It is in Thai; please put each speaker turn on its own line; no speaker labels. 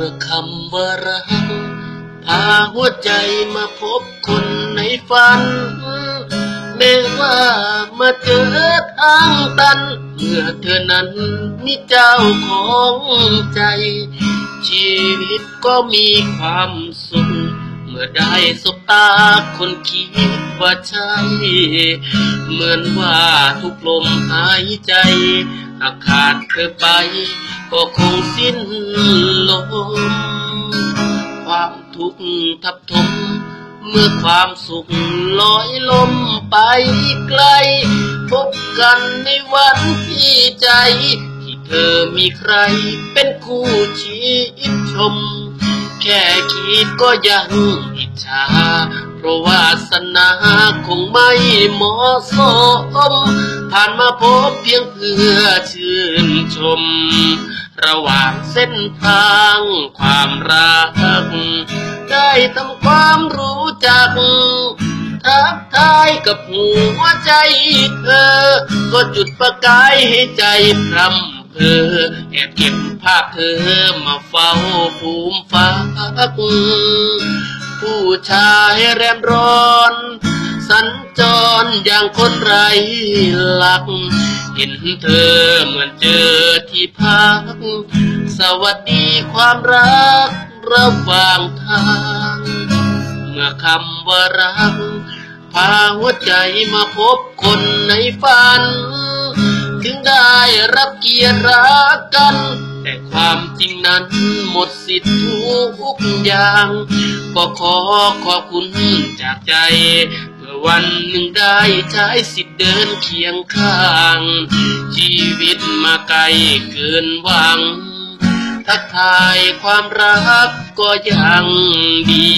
มื่อคำว่ารักพาหัวใจมาพบคนในฝัน แม้ว่ามาเจอทางตัน เมื่อเธอนั้นมีเจ้าของใจ ชีวิตก็มีความสุขเมื่อได้สบตาคนคิดว่าใช่ เหมือนว่าทุกลมหายใจ หากขาดเธอไป ก็คงสิ้นลม ความทุกข์ทับถม เมื่อความสุขลอยลมไปไกล พบกันในวันที่ใจ ที่เธอมีใครเป็นคู่ชีพชม แค่คิดก็ยังอิจฉาเพราะวาสนาคงไม่เหมาะสมผ่านมาพบเพียงเพื่อชื่นชม ระหว่างเส้นทางความรัก ได้ทำความรู้จัก ทักทายกับหัวใจเธอ ก็จุดประกายให้ใจพรำเพอแอบเก็บภาพเธอมาเฝ้าภูมิฟ้าผู้ชายแรมร้อน จรอย่างคนไร้หลัก เห็นเธอเหมือนเจอที่พัก สวัสดีความรักระหว่างทาง เมื่อคำว่ารัก พาหัวใจมาพบคนในฝัน ถึงได้รับเกียรติรักกันแต่ความจริงนั้นหมดสิทธิ์ทุกอย่าง ก็ขอขอบคุณจากใจ วันหนึ่งได้ใช้สิทธิ์เดินเคียงข้าง ชีวิตมาไกลเกินหวัง ทักทายความรักก็ยังดี